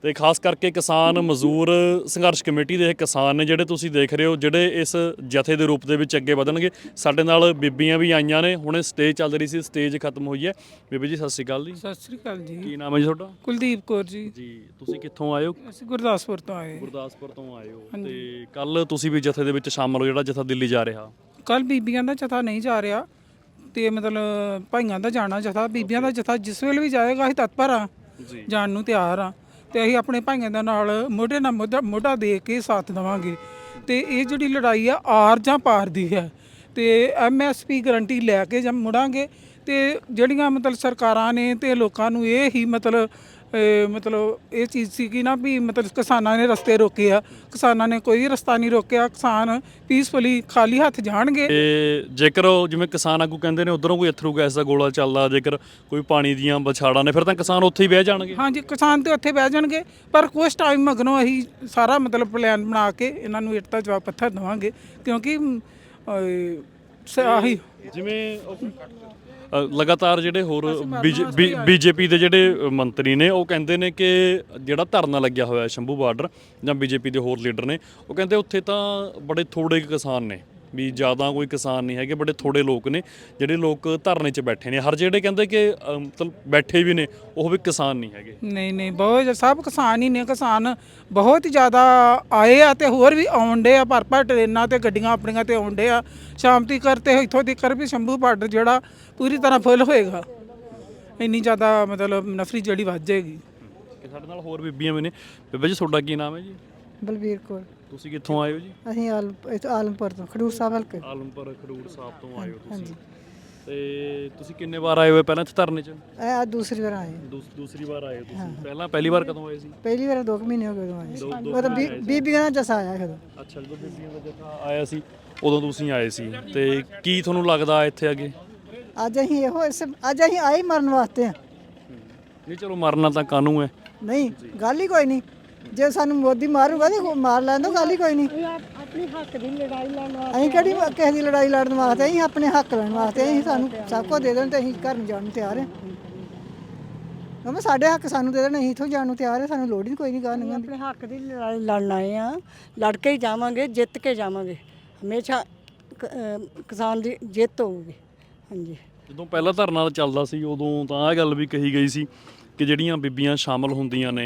ਤੇ ਖਾਸ ਕਰਕੇ ਕਿਸਾਨ ਮਜ਼ਦੂਰ ਸੰਘਰਸ਼ ਕਮੇਟੀ ਦੇ ਇਹ ਕਿਸਾਨ ਨੇ ਜਿਹੜੇ ਤੁਸੀਂ ਦੇਖ ਰਹੇ ਹੋ ਜਿਹੜੇ ਇਸ ਜਥੇ ਦੇ ਰੂਪ ਦੇ ਵਿੱਚ ਅੱਗੇ ਵਧਣਗੇ। ਸਾਡੇ ਨਾਲ ਬੀਬੀਆਂ ਵੀ ਆਈਆਂ ਨੇ ਹੁਣੇ ਸਟੇਜ ਚੱਲ ਰਹੀ ਸੀ ਸਟੇਜ ਖਤਮ ਹੋਈ ਹੈ। ਬੀਬੀ ਜੀ ਸਤਿ ਸ਼੍ਰੀ ਅਕਾਲ ਜੀ। ਸਤਿ ਸ੍ਰੀ ਅਕਾਲ ਜੀ। ਕੀ ਨਾਮ ਹੈ ਜੀ ਤੁਹਾਡਾ? ਕੁਲਦੀਪ ਕੌਰ ਜੀ। ਜੀ ਤੁਸੀਂ ਕਿੱਥੋਂ ਆਏ ਹੋ? ਅਸੀਂ ਗੁਰਦਾਸਪੁਰ ਤੋਂ ਆਏ ਗੁਰਦਾਸਪੁਰ ਤੋਂ ਆਏ ਹੋ। ਤੇ ਕੱਲ ਤੁਸੀਂ ਵੀ ਜਥੇ ਦੇ ਵਿੱਚ ਸ਼ਾਮਲ ਹੋ ਜਿਹੜਾ ਜਥਾ ਦਿੱਲੀ ਜਾ ਰਿਹਾ। ਕੱਲ ਬੀਬੀਆਂ ਦਾ ਜਥਾ ਨਹੀਂ ਜਾ ਰਿਹਾ। ਤੇ ਮਤਲਬ ਭਾਈਆਂ ਦਾ ਜਾਣਾ ਜਥਾ ਬੀਬੀਆਂ ਦਾ ਜਥਾ ਜਿਸ ਵੇਲੇ ਵੀ ਜਾਏਗਾ ਅਸੀਂ ਤਤਪਰ ਆ ਜੀ। ਜਾਣ ਨੂੰ ਤਿਆਰ ਆ ਤੇ ਅਸੀਂ ਆਪਣੇ ਭਾਈਆਂ ਦੇ ਨਾਲ ਮੋਢੇ ਨਾਲ ਮੋਢਾ ਮੋਢਾ ਦੇ ਕੇ ਸਾਥ ਦੇਵਾਂਗੇ। ਤੇ ਇਹ ਜਿਹੜੀ ਲੜਾਈ ਆ, ਆਰ ਜਾਂ ਪਾਰ ਦੀ ਹੈ। ਤੇ ਐਮਐਸਪੀ ਗਰੰਟੀ ਲੈ ਕੇ ਜਦ ਮੁੜਾਂਗੇ ਤੇ ਜਿਹੜੀਆਂ ਮਤਲਬ ਸਰਕਾਰਾਂ ਨੇ ਤੇ ਲੋਕਾਂ ਨੂੰ ਇਹ ਹੀ ਮਤਲਬ ਮਤਲਬ ਇਹ ਚੀਜ਼ ਸੀ ਕਿ ਨਾ ਵੀ ਮਤਲਬ ਕਿਸਾਨਾਂ ਨੇ ਰਸਤੇ ਰੋਕੇ ਆ ਕਿਸਾਨਾਂ ਨੇ ਕੋਈ ਰਸਤਾ ਨਹੀਂ ਰੋਕਿਆ ਕਿਸਾਨ ਪੀਸਫੁਲੀ ਖਾਲੀ ਹੱਥ ਜਾਣਗੇ। ਤੇ ਜੇਕਰ ਉਹ ਜਿਵੇਂ ਕਿਸਾਨ ਆਗੂ ਕਹਿੰਦੇ ਨੇ ਉਧਰੋਂ ਕੋਈ ਅਥਰੂ ਗੈਸ ਦਾ ਗੋਲਾ ਚੱਲਦਾ ਜੇਕਰ ਕੋਈ ਪਾਣੀ ਦੀਆਂ ਬਛਾੜਾਂ ਨੇ ਫਿਰ ਤਾਂ ਕਿਸਾਨ ਉੱਥੇ ਹੀ ਬਹਿ ਜਾਣਗੇ। ਹਾਂਜੀ ਕਿਸਾਨ ਤੇ ਉੱਥੇ ਬਹਿ ਜਾਣਗੇ ਪਰ ਕੁਝ ਟਾਈਮ ਮਗਰੋਂ ਅਸੀਂ ਸਾਰਾ ਮਤਲਬ ਪਲਾਨ ਬਣਾ ਕੇ ਇਹਨਾਂ ਨੂੰ ਇੱਟ ਦਾ ਜਵਾਬ ਪੱਥਰ ਦੇਵਾਂਗੇ ਕਿਉਂਕਿ ਅਹ, ਸ- ਆਹੀ ਜਿਵੇਂ ਉਹ- ਲਗਾਤਾਰ ਜਿਹੜੇ ਹੋਰ ਬੀਜੇਪੀ ਦੇ ਜਿਹੜੇ ਮੰਤਰੀ ਨੇ ਉਹ ਕਹਿੰਦੇ ਨੇ ਕਿ ਜਿਹੜਾ ਧਰਨਾ ਲੱਗਿਆ ਹੋਇਆ ਸ਼ੰਭੂ ਬਾਰਡਰ ਜਾਂ ਬੀਜੇਪੀ ਦੇ ਹੋਰ ਲੀਡਰ ਨੇ ਉਹ ਕਹਿੰਦੇ ਉੱਥੇ ਤਾਂ ਬੜੇ ਥੋੜੇ ਕਿਸਾਨ ਨੇ। ਵੀ ਜ਼ਿਆਦਾ ਕੋਈ ਕਿਸਾਨ ਨਹੀਂ ਹੈਗੇ ਬੜੇ ਥੋੜੇ ਲੋਕ ਨੇ ਜਿਹੜੇ ਲੋਕ ਧਰਨੇ 'ਚ ਬੈਠੇ ਨੇ। ਹਰ ਜਿਹੜੇ ਕਹਿੰਦੇ ਕਿ ਅ, ਮਤਲਬ ਬੈਠੇ ਵੀ ਨੇ ਉਹ ਵੀ ਕਿਸਾਨ ਨਹੀਂ ਹੈਗੇ। ਨਹੀਂ ਨਹੀਂ ਬਹੁਤ ਸਭ ਕਿਸਾਨ ਹੀ ਨੇ। ਕਿਸਾਨ ਬਹੁਤ ਹੀ ਜ਼ਿਆਦਾ ਆਏ ਆ ਤੇ ਹੋਰ ਵੀ ਆਉਂਦੇ ਆ। ਭਰ ਭਰ ਟ੍ਰੇਨਾਂ ਤੇ ਗੱਡੀਆਂ ਆਪਣੀਆਂ ਤੇ ਆਉਂਦੇ ਆ। ਸ਼ਾਮ ਤੀਕ ਕਰਤੇ ਇੱਥੋਂ ਦੀ ਕਰ ਵੀ ਸ਼ੰਭੂ ਬਾਰਡਰ ਜਿਹੜਾ ਪੂਰੀ ਤਰ੍ਹਾਂ ਫੁੱਲ ਹੋਏਗਾ। ਇੰਨੀ ਜ਼ਿਆਦਾ ਮਤਲਬ ਨਫਰੀ ਜਿਹੜੀ ਵੱਧ ਜਾਏਗੀ। ਕਿ ਸਾਡੇ ਨਾਲ ਹੋਰ ਬੀਬੀਆਂ ਵੀ ਨੇ। ਬੀਬਾ ਜੀ ਤੁਹਾਡਾ ਕੀ ਨਾਮ ਹੈ ਜੀ? ਬਲਬੀਰ ਕੌਰ। ਤੁਸੀਂ ਕਿੱਥੋਂ ਆਏ ਹੋ ਜੀ? ਅਸੀਂ ਇੱਥੇ ਆਲਮਪੁਰ ਤੋਂ ਖਡੂਰ ਸਾਹਿਬ ਹਲਕੇ ਆਲਮਪੁਰ ਖਡੂਰ ਸਾਹਿਬ ਤੋਂ ਆਏ ਹੋ ਤੁਸੀਂ। ਤੇ ਤੁਸੀਂ ਕਿੰਨੇ ਵਾਰ ਆਏ ਹੋਏ ਪਹਿਲਾਂ ਇੱਥੇ ਧਰਨੇ 'ਚ? ਇਹ ਅੱਜ ਦੂਸਰੀ ਵਾਰ ਆਏ। ਦੂਸ- ਦੂਸਰੀ ਵਾਰ ਆਏ ਹੋ ਤੁਸੀਂ। ਪਹਿਲਾਂ ਪਹਿਲੀ ਵਾਰ ਕਦੋਂ ਆਏ ਸੀ? ਪਹਿਲੀ ਵਾਰ 2 ਮਹੀਨੇ ਹੋ ਗਏ ਉਦੋਂ ਆਏ। ਉਹ ਤਾਂ ਬੀਬੀਆਂ ਦਾ ਜਸਾ ਆਇਆ ਖਦੋਂ ਅੱਛਾ ਜਦੋਂ ਬੀਬੀਆਂ ਦਾ ਜਥਾ ਆਇਆ ਸੀ ਉਦੋਂ ਤੁਸੀਂ ਆਏ ਸੀ। ਤੇ ਕੀ ਤੁਹਾਨੂੰ ਲੱਗਦਾ ਇੱਥੇ ਅੱਗੇ? ਅੱਜ ਅਸੀਂ ਇਹੋ ਇਸ ਅੱਜ ਅਸੀਂ ਆਏ ਹੀ ਮਰਨ ਵਾਸਤੇ ਆ। ਨਹੀਂ ਚਲੋ ਮਰਨਾ ਤਾਂ ਕਾਨੂੰ ਹੈ। ਨਹੀਂ ਗੱਲ ਹੀ ਕੋਈ ਨਹੀਂ। ਜੇ ਸਾਨੂੰ ਮੋਦੀ ਮਾਰੂਗਾ ਤੇ ਉਹ ਮਾਰ ਲੈਣ ਦੋ ਗੱਲ ਹੀ ਕੋਈ ਨਹੀਂ। ਆਪਣੀ ਹੱਕ ਦੀ ਲੜਾਈ ਲੜਨ ਵਾਸਤੇ ਅਸੀਂ ਕਿਹੜੀ ਕਿਸੇ ਦੀ ਲੜਾਈ ਲੜਨ ਵਾਸਤੇ ਅਸੀਂ ਆਪਣੇ ਹੱਕ ਲੈਣ ਵਾਸਤੇ ਅਸੀਂ ਸਾਨੂੰ ਸਭ ਕੁਝ ਦੇ ਦੇਣ ਤੇ ਅਸੀਂ ਘਰ ਨੂੰ ਜਾਣ ਨੂੰ ਤਿਆਰ ਹਾਂ। ਕਿਉਂਕਿ ਸਾਡੇ ਹੱਕ ਸਾਨੂੰ ਦੇ ਦੇਣ ਅਸੀਂ ਇੱਥੋਂ ਜਾਣ ਨੂੰ ਤਿਆਰ ਹਾਂ ਸਾਨੂੰ ਲੋੜ ਹੀ ਕੋਈ ਨਹੀਂ ਗਾਣ ਆਪਣੇ ਹੱਕ ਦੀ ਲੜਾਈ ਲੜਨ ਆਏ ਆ ਲੜ ਕੇ ਹੀ ਜਾਵਾਂਗੇ ਜਿੱਤ ਕੇ ਜਾਵਾਂਗੇ। ਹਮੇਸ਼ਾ ਕ- ਅਹ ਕਿਸਾਨ ਦੀ ਜਿੱਤ ਹੋਊਗੀ। ਹਾਂਜੀ। ਜਦੋਂ ਪਹਿਲਾ ਧਰਨਾ ਚੱਲਦਾ ਸੀ ਉਦੋਂ ਤਾਂ ਇਹ ਗੱਲ ਵੀ ਕਹੀ ਗਈ ਸੀ ਕਿ ਜਿਹੜੀਆਂ ਬੀਬੀਆਂ ਸ਼ਾਮਲ ਹੁੰਦੀਆਂ ਨੇ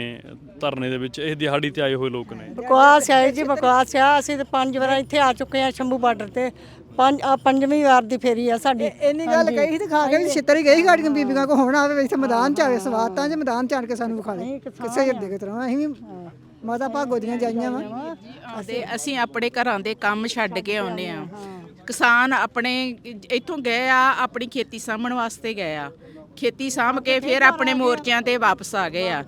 ਧਰਨੇ ਦੇ ਵਿੱਚ ਇਹ ਦਿਹਾੜੀ ਤੇ ਆਏ ਹੋਏ ਲੋਕ ਨੇ। ਬਕਵਾਸ ਹੈ ਜੀ ਬਕਵਾਸ ਆ ਅਸੀਂ ਤੇ ਪੰਜ ਵਾਰ ਇੱਥੇ ਆ ਚੁੱਕੇ ਆ ਸ਼ੰਭੂ ਬਾਰਡਰ ਤੇ। ਪੰਜ ਆ ਪੰਜਵੀਂ ਵਾਰ ਦੀ ਫੇਰੀ ਆ ਸਾਡੀ। ਇੰਨੀ ਗੱਲ ਕਹੀ ਸੀ ਤੇ ਖਾ ਕੇ ਵੀ ਛਿੱਤਰ ਹੀ ਗਈ ਗਾੜੀਆਂ ਬੀਬੀਆਂ ਕੋ ਹੁਣ ਆਵੇ ਇੱਥੇ ਮੈਦਾਨ ਚ ਆਵੇ ਸਵਾਤਾਂ ਚ ਮੈਦਾਨ ਚ ਆਣ ਕੇ ਸਾਨੂੰ ਵਿਖਾ ਦੇ। ਕਿਸੇ ਹਿਰਦੇ ਕੇ ਤਰ੍ਹਾਂ ਅਸੀਂ ਵੀ ਮਾਤਾ ਭਾਗੋ ਦੀਆਂ ਜਾਈਆਂ ਵਾ। ਆਉਂਦੇ ਅਸੀਂ ਆਪਣੇ ਘਰਾਂ ਦੇ ਕੰਮ ਛੱਡ ਕੇ ਆਉਨੇ ਆ ਕਿਸਾਨ ਆਪਣੇ ਇੱਥੋਂ ਗਏ ਆ ਆਪਣੀ ਖੇਤੀ ਸਾਂਭਣ ਵਾਸਤੇ ਗਏ ਆ। ਖੇਤੀ ਸਾਂਭ ਕੇ ਫਿਰ ਆਪਣੇ ਮੋਰਚਿਆਂ ਤੇ ਵਾਪਸ ਆ ਗਏ ਆ।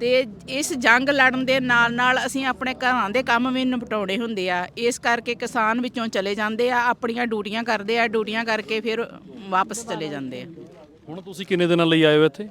ਤੇ ਇਸ ਜੰਗ ਲੜਨ ਦੇ ਨਾਲ ਨਾਲ ਅਸੀਂ ਆਪਣੇ ਘਰਾਂ ਦੇ ਕੰਮ ਵੀ ਨਿਪਟਾਉਣੇ ਹੁੰਦੇ ਆ। ਇਸ ਕਰਕੇ ਕਿਸਾਨ ਵਿੱਚੋਂ ਚਲੇ ਜਾਂਦੇ ਆ ਆਪਣੀਆਂ ਡਿਊਟੀਆਂ ਕਰਦੇ ਆ ਡਿਊਟੀਆਂ ਕਰਕੇ ਫਿਰ ਵਾਪਸ ਚਲੇ ਜਾਂਦੇ ਆ। ਹੁਣ ਤੁਸੀਂ ਕਿੰਨੇ ਦਿਨਾਂ ਲਈ ਆਏ ਹੋ ਇੱਥੇ?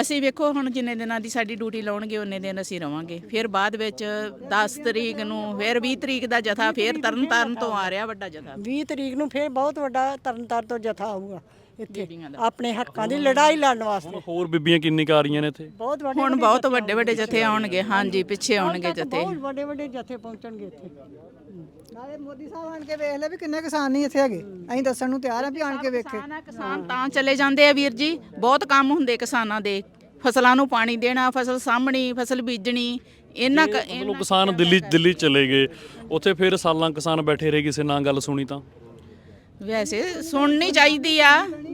ਅਸੀਂ ਵੇਖੋ ਹੁਣ ਜਿੰਨੇ ਦਿਨਾਂ ਦੀ ਸਾਡੀ ਡਿਊਟੀ ਲਾਉਣਗੇ ਉਹਨੇ ਦਿਨ ਅਸੀਂ ਰਵਾਂਗੇ। ਫਿਰ ਬਾਅਦ ਵਿੱਚ 10 ਤਰੀਕ ਨੂੰ ਫਿਰ 20 ਤਰੀਕ ਦਾ ਜਥਾ ਫਿਰ ਤਰਨ ਤਾਰਨ ਤੋਂ ਆ ਰਿਹਾ ਵੱਡਾ ਜਥਾ। 20 ਤਰੀਕ ਨੂੰ ਫੇਰ ਬਹੁਤ ਵੱਡਾ ਤਰਨਤਾਰ ਤੋਂ ਜਥਾ ਆਊਗਾ। ਇੱਥੇ। ਆਪਣੇ ਹੱਕਾਂ ਦੀ ਲੜਾਈ ਲੜਨ ਵਾਸਤੇ। ਹੋਰ ਬੀਬੀਆਂ ਕਿੰਨੀ ਕੁ ਆ ਰਹੀਆਂ ਨੇ ਇੱਥੇ? ਬਹੁਤ ਵੱਡੇ ਹੁਣ ਬਹੁਤ ਵੱਡੇ ਵੱਡੇ ਜਥੇ ਆਉਣਗੇ। ਹਾਂਜੀ ਪਿੱਛੇ ਆਉਣਗੇ ਜਥੇ। ਬਹੁਤ ਵੱਡੇ ਵੱਡੇ ਜਥੇ ਪਹੁੰਚਣਗੇ ਇੱਥੇ। ਨਾਲੇ ਮੋਦੀ ਸਾਹਿਬ ਆਣ ਕੇ ਵੇਖ ਲੈ ਵੀ ਕਿੰਨੇ ਕਿਸਾਨ ਨਹੀਂ ਇੱਥੇ ਹੈਗੇ। ਅਸੀਂ ਦੱਸਣ ਨੂੰ ਤਿਆਰ ਆ ਵੀ ਆਣ ਕੇ ਵੇਖੇ। ਕਿਸਾਨ ਆ, ਕਿਸਾਨ ਤਾਂ ਚਲੇ ਜਾਂਦੇ ਆ ਵੀਰ ਜੀ। ਬਹੁਤ ਕੰਮ ਹੁੰਦੇ ਕਿਸਾਨਾਂ ਦੇ। ਫਸਲਾਂ ਨੂੰ ਪਾਣੀ ਦੇਣਾ ਫਸਲ ਸਾਂਭਣੀ ਫਸਲ ਬੀਜਣੀ ਇਹਨਾਂ ਕ- ਮਤਲਬ ਕਿਸਾਨ ਦਿੱਲੀ ਦਿੱਲੀ ਚਲੇ ਗਏ। ਉੱਥੇ ਫਿਰ ਸਾਲਾਂ ਕਿਸਾਨ ਬੈਠੇ ਰਹੇ ਕਿਸੇ ਨਾਲ ਗੱਲ ਸੁਣੀ ਤਾਂ? ਵੈਸੇ ਸੁਣਨੀ ਚਾਹੀਦੀ ਆ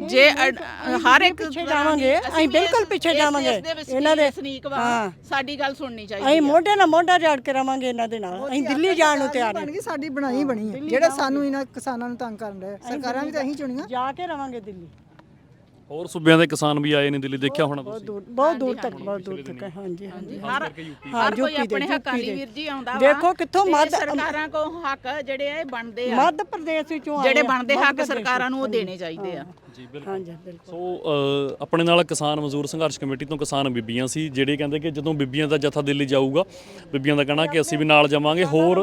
ਜੇ ਅਡ- ਹਰ ਇੱਕ ਪਿੱਛੇ ਜਾਵਾਂਗੇ ਅਸੀਂ ਬਿਲਕੁਲ ਪਿੱਛੇ ਜਾਵਾਂਗੇ। ਇਹਨਾਂ ਦੇ ਸਨੀਕ ਵਾ ਹਾਂ। ਸਾਡੀ ਗੱਲ ਸੁਣਨੀ ਚਾਹੀਦੀ ਅਸੀਂ ਮੋਢੇ ਨਾਲ ਮੋਢਾ ਜੜ ਕੇ ਰਵਾਂਗੇ ਇਹਨਾਂ ਦੇ ਨਾਲ। ਅਸੀਂ ਦਿੱਲੀ ਜਾਣ ਨੂੰ ਤਿਆਰ ਹਾਂ। ਬਣ ਗਈ ਸਾਡੀ ਬਣਾਈ ਬਣੀ ਹੈ ਜਿਹੜੇ ਸਾਨੂੰ ਇਹਨਾਂ ਕਿਸਾਨਾਂ ਨੂੰ ਤੰਗ ਕਰਨ ਰਹੇ ਸਰਕਾਰਾਂ ਵੀ ਤਾਂ ਅਸੀਂ ਚੁਣੀਆਂ। ਜਾ ਕੇ ਰਵਾਂਗੇ ਦਿੱਲੀ। ਹੋਰ ਸੂਬਿਆਂ ਦੇ ਕਿਸਾਨ ਵੀ ਆਏ ਨੇ ਦਿੱਲੀ ਦੇਖਿਆ ਹੋਣਾ ਤੁਸੀਂ? ਦੂਰ ਬਹੁਤ ਦੂਰ ਤੱਕ ਬਹੁਤ ਦੂਰ ਤੱਕ ਹੈ, ਹਾਂਜੀ ਹਾਂਜੀ। ਹਰ ਹਾਂ ਹਰ ਕੋਈ ਯੂਪੀ ਦੇ। ਆਪਣੇ ਹੱਕਾਂ ਯੂਪੀ ਦੇ। ਵੀਰ ਜੀ ਆਉਂਦਾ ਵਾ। ਦੇਖੋ ਕਿੱਥੋਂ ਤੇ ਮੱਧ ਸਰਕਾਰਾਂ ਕੋ ਹੱਕ ਜਿਹੜੇ ਆ ਇਹ ਬਣਦੇ ਆ। ਮੱਧ ਪ੍ਰਦੇਸ਼ ਵਿੱਚੋਂ ਆਏ ਜਿਹੜੇ ਆ, ਬਣਦੇ ਮੱਧ ਹੱਕ ਪ੍ਰਦੇਸ਼ ਸਰਕਾਰਾਂ ਨੂੰ ਉਹ ਦੇਣੇ ਚਾਹੀਦੇ ਆ। ਜੀ ਬਿਲਕੁਲ। ਹਾਂਜੀ ਬਿਲਕੁਲ। ਸੋ ਅ, ਆਪਣੇ ਨਾਲ ਕਿਸਾਨ ਮਜ਼ਦੂਰ ਸੰਘਰਸ਼ ਕਮੇਟੀ ਤੋਂ ਕਿਸਾਨ ਬੀਬੀਆਂ ਸੀ ਜਿਹੜੇ ਕਹਿੰਦੇ ਕਿ ਜਦੋਂ ਬੀਬੀਆਂ ਦਾ ਜਥਾ ਦਿੱਲੀ ਜਾਊਗਾ ਬੀਬੀਆਂ ਦਾ ਕਹਿਣਾ ਕਿ ਅਸੀਂ ਵੀ ਨਾਲ ਜਾਵਾਂਗੇ ਹੋਰ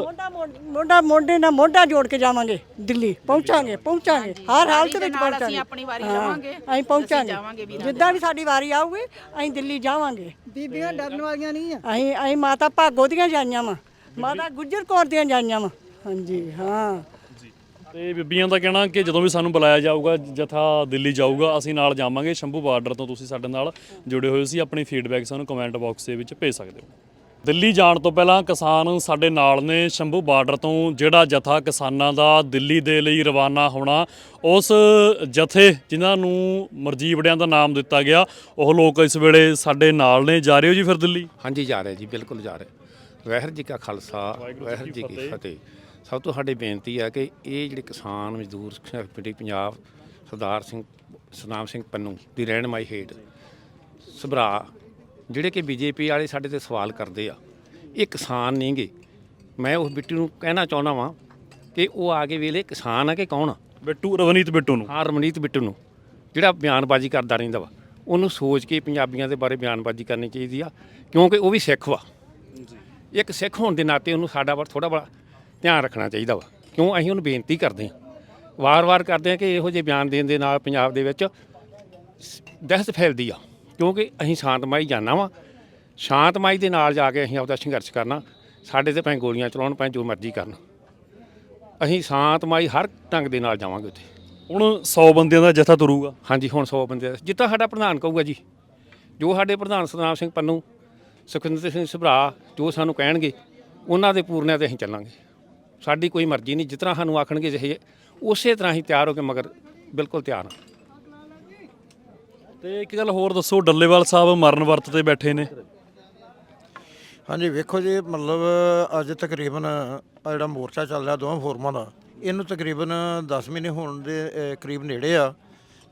ਮੋਢਾ ਮੋਢ- ਨਾਲ ਮੋਢਾ ਜੋੜ ਕੇ ਜਾਵਾਂਗੇ ਦਿੱਲੀ ਪਹੁੰਚਾਂਗੇ ਪਹੁੰਚਾਂਗੇ ਹਰ ਹਾਲਤ ਵਿੱਚ ਪਹੁੰਚਾਂਗੇ ਅਸੀਂ ਆਪਣੀ ਵਾਰੀ ਲਵਾਂਗੇ, ਅਸੀਂ ਪਹੁੰਚਾਂਗੇ। ਜਿੱਦਾਂ ਵੀ ਸਾਡੀ ਵਾਰੀ ਆਊਗੀ ਅਸੀਂ ਦਿੱਲੀ ਜਾਵਾਂਗੇ। ਬੀਬੀਆਂ ਡਰਨ ਵਾਲੀਆਂ ਨਹੀਂ ਆ। ਅਸੀਂ ਅਸੀਂ ਮਾਤਾ ਭਾਗੋ ਦੀਆਂ ਜਾਈਆਂ ਵਾ ਮਾਤਾ ਗੁੱਜਰ ਕੌਰ ਦੀਆਂ ਜਾਈਆਂ ਵਾ। ਹਾਂਜੀ ਹਾਂ। ਤੇ ਬੀਬੀਆਂ ਦਾ ਕਹਿਣਾ ਕਿ ਜਦੋਂ ਵੀ ਸਾਨੂੰ ਬੁਲਾਇਆ ਜਾਊਗਾ ਜਥਾ ਦਿੱਲੀ ਜਾਊਗਾ ਅਸੀਂ ਨਾਲ ਜਾਵਾਂਗੇ। ਸ਼ੰਭੂ ਬਾਰਡਰ ਤੋਂ ਤੁਸੀਂ ਸਾਡੇ ਨਾਲ ਜੁੜੇ ਹੋਏ ਸੀ। ਆਪਣੀ ਫੀਡਬੈਕ ਸਾਨੂੰ ਕਮੈਂਟ ਬਾਕਸ ਦੇ ਵਿੱਚ ਭੇਜ ਸਕਦੇ ਹੋ। ਦਿੱਲੀ ਜਾਣ ਤੋਂ ਪਹਿਲਾਂ ਕਿਸਾਨ ਸਾਡੇ ਨਾਲ ਨੇ ਸ਼ੰਭੂ ਬਾਰਡਰ ਤੋਂ ਜਿਹੜਾ ਜਥਾ ਕਿਸਾਨਾਂ ਦਾ ਦਿੱਲੀ ਦੇ ਲਈ ਰਵਾਨਾ ਹੋਣਾ ਉਸ ਜਥੇ ਜਿਨ੍ਹਾਂ ਨੂੰ ਮਰਜੀਵੜਿਆਂ ਦਾ ਨਾਮ ਦਿੱਤਾ ਗਿਆ ਉਹ ਲੋਕ ਇਸ ਵੇਲੇ ਸਾਡੇ ਨਾਲ ਨੇ। ਜਾ ਰਹੇ ਹੋ ਜੀ ਫਿਰ ਦਿੱਲੀ? ਹਾਂਜੀ ਜਾ ਰਹੇ ਜੀ ਬਿਲਕੁਲ ਜਾ ਰਹੇ। ਵਾਹਿਗੁਰੂ ਜੀ ਕਾ ਖਾਲਸਾ ਵਾਹਿਗੁਰੂ ਜੀ ਕੀ ਫਤਿਹ। ਸਭ ਤੋਂ ਸਾਡੀ ਬੇਨਤੀ ਹੈ ਕਿ ਇਹ ਜਿਹੜੇ ਕਿਸਾਨ ਮਜ਼ਦੂਰ ਕਮੇਟੀ ਪੰਜਾਬ ਸਰਦਾਰ ਸਿੰਘ ਸਤਨਾਮ ਸਿੰਘ ਪੰਨੂ ਦੀ ਰਹਿਨਮਾਈ ਹੇਠ ਸਭਰਾ ਜਿਹੜੇ ਕਿ ਬੀਜੇਪੀ ਵਾਲੇ ਸਾਡੇ ਤੇ ਸਵਾਲ ਕਰਦੇ ਆ ਇਹ ਕਿਸਾਨ ਨਹੀਂਗੇ ਮੈਂ ਉਸ ਬਿੱਟੂ ਨੂੰ ਕਹਿਣਾ ਚਾਹੁੰਦਾ ਵਾਂ ਕਿ ਉਹ ਆ ਕੇ ਵੇਲੇ ਕਿਸਾਨ ਆ ਕਿ ਕੌਣ ਆ? ਬਿੱਟੂ ਰਵਨੀਤ ਬਿੱਟੂ ਨੂੰ। ਹਾਂ ਰਮਨੀਤ ਬਿੱਟੂ ਨੂੰ ਜਿਹੜਾ ਬਿਆਨਬਾਜ਼ੀ ਕਰਦਾ ਰਹਿੰਦਾ ਵਾ। ਉਹਨੂੰ ਸੋਚ ਕੇ ਪੰਜਾਬੀਆਂ ਦੇ ਬਾਰੇ ਬਿਆਨਬਾਜ਼ੀ ਕਰਨੀ ਚਾਹੀਦੀ ਆ ਕਿਉਂਕਿ ਉਹ ਵੀ ਸਿੱਖ ਵਾ। ਇੱਕ ਸਿੱਖ ਹੋਣ ਦੇ ਨਾਤੇ ਉਹਨੂੰ ਸਾਡਾ ਪਰ ਥੋੜਾ ਬੜਾ ਧਿਆਨ ਰੱਖਣਾ ਚਾਹੀਦਾ ਵਾ। ਕਿਉਂ? ਅਸੀਂ ਉਹਨੂੰ ਬੇਨਤੀ ਕਰਦੇ ਹਾਂ। ਵਾਰ-ਵਾਰ ਕਰਦੇ ਹਾਂ ਕਿ ਇਹੋ ਜਿਹੇ ਬਿਆਨ ਦੇਣ ਦੇ ਨਾਲ ਪੰਜਾਬ ਦੇ ਵਿੱਚ ਦਹਿਸ਼ਤ ਫੈਲਦੀ ਆ। ਕਿਉਂਕਿ ਅਸੀਂ ਸ਼ਾਂਤਮਈ ਜਾਣਾ ਵਾ। ਸ਼ਾਂਤਮਈ ਦੇ ਨਾਲ ਜਾ ਕੇ ਅਸੀਂ ਆਪਦਾ ਸੰਘਰਸ਼ ਕਰਨਾ। ਸਾਡੇ ਤੇ ਭਾਵੇਂ ਗੋਲੀਆਂ ਚਲਾਉਣ ਭਾਵੇਂ ਜੋ ਮਰਜ਼ੀ ਕਰਨ। ਅਸੀਂ ਸ਼ਾਂਤਮਈ ਹਰ ਢੰਗ ਦੇ ਨਾਲ ਜਾਵਾਂਗੇ ਉੱਥੇ। ਹੁਣ 100 ਬੰਦਿਆਂ ਦਾ ਜਥਾ ਤੁਰੂਗਾ। ਹਾਂਜੀ ਹੁਣ 100 ਬੰਦੇ ਦਾ- ਜਿੱਦਾਂ ਸਾਡਾ ਪ੍ਰਧਾਨ ਕਹੂਗਾ ਜੀ ਜੋ ਸਾਡੇ ਪ੍ਰਧਾਨ ਸਤਨਾਮ ਸਿੰਘ ਪੰਨੂ ਸੁਖਿੰਦਰ ਸਿੰਘ ਸੁਭਰਾ ਜੋ ਸਾਨੂੰ ਕਹਿਣਗੇ ਉਹਨਾਂ ਦੇ ਪੂਰਨਿਆਂ ਤੇ ਅਸੀਂ ਚੱਲਾਂਗੇ। ਸਾਡੀ ਕੋਈ ਮਰਜ਼ੀ ਨਹੀਂ ਜਿਸ ਤਰ੍ਹਾਂ ਸਾਨੂੰ ਆਖਣਗੇ ਜਿਹੇ ਉਸੇ ਤਰ੍ਹਾਂ ਹੀ ਤਿਆਰ ਹੋ ਕੇ ਮਗਰ ਬਿਲਕੁਲ ਤਿਆਰ ਹਾਂ। ਤੇ ਇੱਕ ਗੱਲ ਹੋਰ ਦੱਸੋ ਡੱਲੇਵਾਲ ਸਾਹਿਬ ਮਰਨ ਵਰਤ ਤੇ ਬੈਠੇ ਨੇ। ਹਾਂਜੀ ਵੇਖੋ ਜੀ ਮਤਲਬ ਅੱਜ ਤਕਰੀਬਨ ਆਹ ਜਿਹੜਾ ਮੋਰਚਾ ਚੱਲ ਰਿਹਾ ਦੋਵਾਂ ਫੋਰਮਾਂ ਦਾ ਇਹਨੂੰ ਤਕਰੀਬਨ 10 ਮਹੀਨੇ ਹੋਣ ਦੇ ਅਹ, ਕਰੀਬ ਨੇੜੇ ਆ।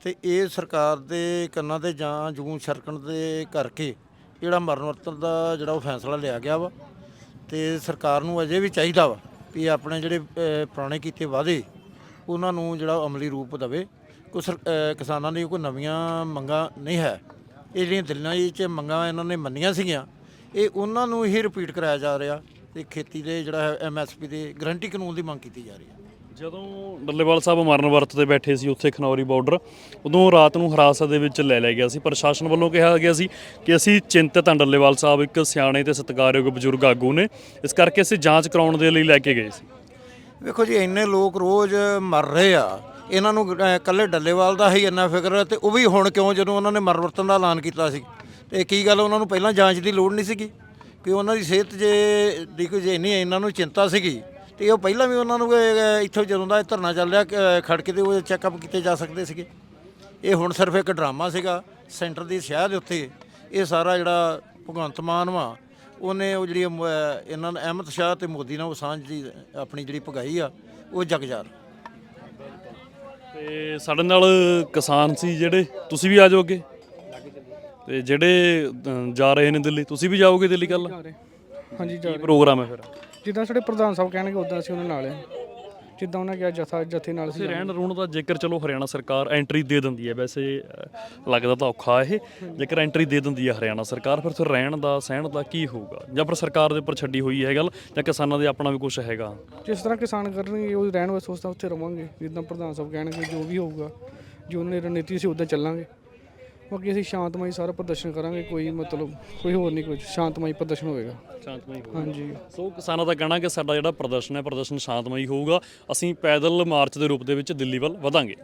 ਤੇ ਇਹ ਸਰਕਾਰ ਦੇ ਕੰਨਾਂ ਤੇ ਜਾਂ ਜੂੰ ਛਰਕਣ ਦੇ ਕਰਕੇ ਜਿਹੜਾ ਮਰਨ ਵਰਤਨ ਦਾ ਜਿਹੜਾ ਉਹ ਫੈਸਲਾ ਲਿਆ ਗਿਆ ਵਾ ਤੇ ਸਰਕਾਰ ਨੂੰ ਅਜੇ ਵੀ ਚਾਹੀਦਾ ਵਾ। ਵੀ ਆਪਣੇ ਜਿਹੜੇ ਅਹ, ਪੁਰਾਣੇ ਕੀਤੇ ਵਾਅਦੇ ਉਹਨਾਂ ਨੂੰ ਜਿਹੜਾ ਅਮਲੀ ਰੂਪ ਦੇਵੇ। ਕੋਈ ਸਰ- ਅਹ, ਕਿਸਾਨਾਂ ਦੀ ਕੋਈ ਨਵੀਆਂ ਮੰਗਾਂ ਨਹੀਂ ਹੈ। ਇਹ ਜਿਹੜੀਆਂ ਦਿੱਲੀਆਂ ਵਿੱਚ ਮੰਗਾਂ ਇਹਨਾਂ ਨੇ ਮੰਨੀਆਂ ਸੀਗੀਆਂ ਇਹ ਉਹਨਾਂ ਨੂੰ ਹੀ ਰਿਪੀਟ ਕਰਾਇਆ ਜਾ ਰਿਹਾ ਤੇ ਖੇਤੀ ਦੇ ਜਿਹੜਾ ਹੈ ਐਮਐਸਪੀ ਦੇ ਗਰੰਟੀ ਕਾਨੂੰਨ ਦੀ ਮੰਗ ਕੀਤੀ ਜਾ ਰਹੀ ਹੈ। ਜਦੋਂ ਡੱਲੇਵਾਲ ਸਾਹਿਬ ਮਰਨ ਵਰਤ ਤੇ ਬੈਠੇ ਸੀ ਉੱਥੇ ਖਨੌਰੀ ਬਾਰਡਰ ਉਦੋਂ ਰਾਤ ਨੂੰ ਹਿਰਾਸਤ ਦੇ ਵਿੱਚ ਲੈ ਲਿਆ ਗਿਆ ਸੀ। ਪ੍ਰਸ਼ਾਸਨ ਵੱਲੋਂ ਕਿਹਾ ਗਿਆ ਸੀ ਕਿ ਅਸੀਂ ਚਿੰਤਤ ਹਾਂ ਡੱਲੇਵਾਲ ਸਾਹਿਬ ਇੱਕ ਸਿਆਣੇ ਤੇ ਸਤਿਕਾਰਯੋਗ ਬਜ਼ੁਰਗ ਆਗੂ ਨੇ। ਇਸ ਕਰਕੇ ਅਸੀਂ ਜਾਂਚ ਕਰਾਉਣ ਦੇ ਲਈ ਲੈ ਕੇ ਗਏ ਸੀ। ਵੇਖੋ ਜੀ ਇੰਨੇ ਲੋਕ ਰੋਜ਼ ਮਰ ਰਹੇ ਆ। ਇਹਨਾਂ ਨੂੰ ਅਹ, ਇਕੱਲੇ ਡੱਲੇਵਾਲ ਦਾ ਹੀ ਇੰਨਾ ਫਿਕਰ ਹੈ ਤੇ ਉਹ ਵੀ ਹੁਣ ਕਿਉਂ ਜਦੋਂ ਉਹਨਾਂ ਨੇ ਮਰਵਰਤਨ ਦਾ ਐਲਾਨ ਕੀਤਾ ਸੀ? ਤੇ ਕੀ ਗੱਲ ਉਹਨਾਂ ਨੂੰ ਪਹਿਲਾਂ ਜਾਂਚ ਦੀ ਲੋੜ ਨਹੀਂ ਸੀਗੀ? ਕਿ ਉਹਨਾਂ ਦੀ ਸਿਹਤ ਜੇ ਦੇਖੋ ਜੇ ਇੰਨੀ ਇਹਨਾਂ ਨੂੰ ਚਿੰਤਾ ਸੀਗੀ ਤੇ ਉਹ ਪਹਿਲਾਂ ਵੀ ਉਹਨਾਂ ਨੂੰ ਅਹ, ਇੱਥੋਂ ਜਦੋਂ ਦਾ ਇਹ ਧਰਨਾ ਚੱਲ ਰਿਹਾ ਕੇ ਤੇ ਉਹ ਚੈੱਕਅਪ ਕੀਤੇ ਜਾ ਸਕਦੇ ਸੀਗੇ। ਇਹ ਹੁਣ ਸਿਰਫ ਇੱਕ ਡਰਾਮਾ ਸੀਗਾ ਸੈਂਟਰ ਦੀ ਸ਼ਹਿਰ ਦੇ ਉੱਤੇ। ਇਹ ਸਾਰਾ ਜਿਹੜਾ ਭਗਵੰਤ ਮਾਨ ਵਾ ਉਹਨੇ ਉਹ ਜਿਹੜੀ ਅਮ, ਇਹਨਾਂ ਨੇ ਅਹਿਮਦ ਸ਼ਾਹ ਤੇ ਮੋਦੀ ਨਾਲ ਉਹ ਸਾਂਝ ਦੀ ਆਪਣੀ ਜਿਹੜੀ ਭਗਾਈ ਆ ਉਹ ਜਗਜਾਰ ਤੇ ਸਾਡੇ ਨਾਲ ਕਿਸਾਨ ਸੀ ਜਿਹੜੇ ਤੁਸੀਂ ਵੀ ਆ ਜਾਓ ਅੱਗੇ ਤੇ ਜਿਹੜੇ ਅ, ਜਾ ਰਹੇ ਨੇ ਦਿੱਲੀ ਤੁਸੀਂ ਵੀ ਜਾਓਗੇ ਦਿੱਲੀ ਕੱਲ ਹਾਂਜੀ ਜਾ ਕੀ ਪ੍ਰੋਗਰਾਮ ਹੈ ਫਿਰ? ਜਿੱਦਾਂ ਸਾਡੇ ਪ੍ਰਧਾਨ ਸਾਹਿਬ ਕਹਿਣਗੇ ਉਦਾਂ ਅਸੀਂ ਉਹਨਾਂ ਨਾਲ ਹਾਂ। ਜਿੱਦਾਂ ਉਹਨਾਂ ਕਿਹਾ ਜਥਾ ਜਥੇ ਨਾਲ ਤੁਸੀਂ ਰਹਿਣ ਰੂਣ ਦਾ ਜੇਕਰ ਚਲੋ ਹਰਿਆਣਾ ਸਰਕਾਰ ਐਂਟਰੀ ਦੇ ਦਿੰਦੀ ਹੈ ਵੈਸੇ ਅ, ਲੱਗਦਾ ਤਾਂ ਔਖਾ ਇਹ। ਜੇਕਰ ਐਂਟਰੀ ਦੇ ਦਿੰਦੀ ਹੈ ਹਰਿਆਣਾ ਸਰਕਾਰ ਫਿਰ ਫਿਰ ਰਹਿਣ ਦਾ ਸਹਿਣ ਦਾ ਕੀ ਹੋਊਗਾ? ਜਾਂ ਫਿਰ ਸਰਕਾਰ ਦੇ ਉੱਪਰ ਛੱਡੀ ਹੋਈ ਹੈ ਗੱਲ ਜਾਂ ਕਿਸਾਨਾਂ ਦੇ ਆਪਣਾ ਵੀ ਕੁਝ ਹੈਗਾ? ਜਿਸ ਤਰ੍ਹਾਂ ਕਿਸਾਨ ਕਰਨਗੇ ਉਹ ਰਹਿਣ ਵਾਸਤੇ ਉਸ ਤਰ੍ਹਾਂ ਉੱਥੇ ਰਵਾਂਗੇ। ਜਿੱਦਾਂ ਪ੍ਰਧਾਨ ਸਾਹਿਬ ਕਹਿਣਗੇ ਜੋ ਵੀ ਹੋਊਗਾ ਜੋ ਉਹਨਾਂ ਦੀ ਰਣਨੀਤੀ ਸੀ ਉਦਾਂ ਚੱਲਾਂਗੇ। ਬਾਕੀ ਅਸੀਂ ਸ਼ਾਂਤਮਈ ਸਾਰਾ ਪ੍ਰਦਰਸ਼ਨ ਕਰਾਂਗੇ ਕੋਈ ਮਤਲਬ ਕੋਈ ਹੋਰ ਨਹੀਂ ਕੁਝ ਸ਼ਾਂਤਮਈ ਪ੍ਰਦਰਸ਼ਨ ਹੋਵੇਗਾ। ਸ਼ਾਂਤਮਈ ਹਾਂਜੀ। ਸੋ ਕਿਸਾਨਾਂ ਦਾ ਕਹਿਣਾ ਕਿ ਸਾਡਾ ਜਿਹੜਾ ਪ੍ਰਦਰਸ਼ਨ ਹੈ ਪ੍ਰਦਰਸ਼ਨ ਸ਼ਾਂਤਮਈ ਹੋਊਗਾ। ਅਸੀਂ ਪੈਦਲ ਮਾਰਚ ਦੇ ਰੂਪ ਦੇ ਵਿੱਚ ਦਿੱਲੀ ਵੱਲ ਵਧਾਂਗੇ।